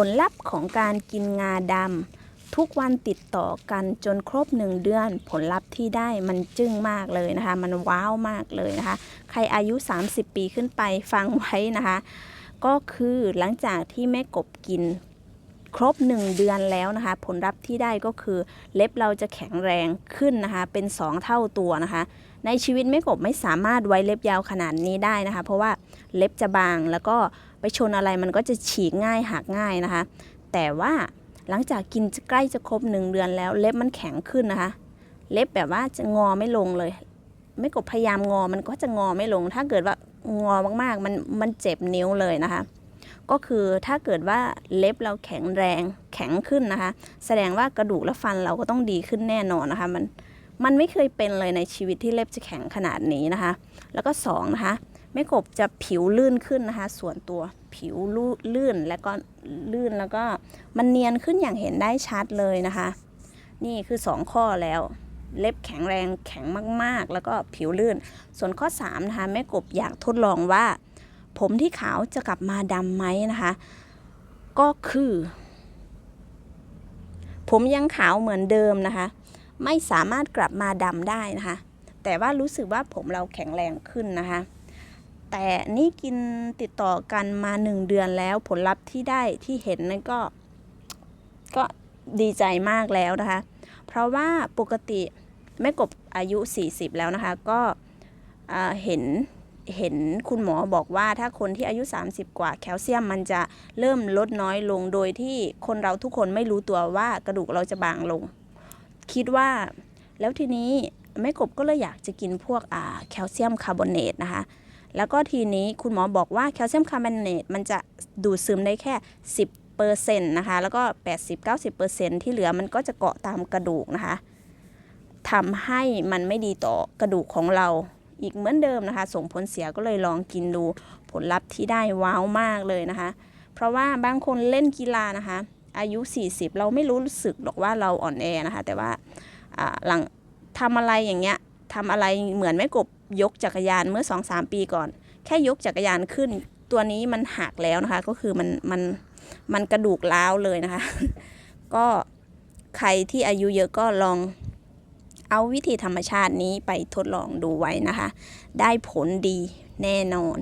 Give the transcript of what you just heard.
ผลลัพธ์ของการกินงาดำทุกวันติดต่อกันจนครบหนึ่งเดือน ผลลัพธ์ที่ได้มันจึ้งมากเลยนะคะ มันว้าวมากเลยนะคะ ใครอายุ 30 ปีขึ้นไปฟังไว้นะคะ ก็คือหลังจากที่แม่กบกินครบ 1 เดือนแล้วนะคะ ผลลัพธ์ที่ได้ก็คือเล็บเราจะแข็งแรงขึ้นนะคะ เป็น 2 เท่าตัวนะคะ ในชีวิตแม่กบไม่สามารถไว้เล็บยาวขนาดนี้ได้นะคะ เพราะว่าเล็บจะบางแล้วก็ ชนอะไรมันก็จะฉีกง่ายหักง่ายนะคะ แต่ว่าหลังจากกินใกล้จะครบหนึ่งเดือนแล้ว เล็บมันแข็งขึ้นนะคะ เล็บแบบว่าจะงอไม่ลงเลย ไม่กบพยายามงอมันก็จะงอไม่ลง ถ้าเกิดว่างอมากๆมันมันเจ็บนิ้วเลยนะคะ ก็คือถ้าเกิดว่าเล็บเราแข็งแรงแข็งขึ้นนะคะ แสดงว่ากระดูกและฟันเราก็ต้องดีขึ้นแน่นอนนะคะ มันมันไม่เคยเป็นเลยในชีวิตที่เล็บจะแข็งขนาดนี้นะคะ แล้วก็สองนะคะ แม่กบจะผิวลื่นขึ้นนะคะ ส่วนตัวผิวลู่ลื่นแล้วก็ลื่นแล้วก็มันเนียนขึ้นอย่างเห็นได้ชัดเลยนะคะ นี่คือสองข้อแล้วเล็บแข็งแรงแข็งมากๆ แล้วก็ผิวลื่น ส่วนข้อ3นะคะแม่กบอยากทดลองว่า ผมที่ขาวจะกลับมาดำไหมนะคะ ก็คือ ผมยังขาวเหมือนเดิมนะคะ ไม่สามารถกลับมาดำได้นะคะ แต่ว่ารู้สึกว่าผมเราแข็งแรงขึ้นนะคะ แต่นี่กินติดต่อกันมาหนึ่งเดือนแล้วผลลัพธ์ที่ได้ที่เห็นนั่นก็ ก็ดีใจมากแล้วนะคะ เพราะว่าปกติแม่กบอายุ 40 แล้วนะคะ ก็เห็นเห็นคุณหมอบอกว่าถ้าคนที่อายุ 30 กว่าแคลเซียมมันจะเริ่มลดน้อยลงโดยที่คนเราทุกคนไม่รู้ตัวว่ากระดูกเราจะบางลง คิดว่าแล้วทีนี้แม่กบก็เลยอยากจะกินพวกแคลเซียมคาร์บอเนตนะคะ แล้วก็ทีนี้คุณหมอบอกว่าแคลเซียมคาร์บอเนตมันจะดูดซึมได้แค่ 10เปอร์เซ็นต์นะคะ แล้วก็ 80-90เปอร์เซ็นต์ที่เหลือมันก็จะเกาะตามกระดูกนะคะทำให้มันไม่ดีต่อกระดูกของเราอีกเหมือนเดิมนะคะ ส่งผลเสียก็เลยลองกินดูผลลัพธ์ที่ได้ว้าวมากเลยนะคะ เพราะว่าบางคนเล่นกีฬานะคะ อายุ 40 เราไม่รู้สึกหรอกว่าเราอ่อนแอนะคะ แต่ว่าหลังทำอะไรอย่างเงี้ยทำอะไรเหมือนแม่กบ ยกจักรยานเมื่อ 2-3 ปีก่อน แค่ยกจักรยานขึ้น ตัวนี้มันหักแล้วนะคะ ก็คือมันมันมันกระดูกร้าวเลยนะคะ ก็ใครที่อายุเยอะก็ลองเอาวิธีธรรมชาตินี้ไปทดลองดูไว้นะคะ ได้ผลดีแน่นอน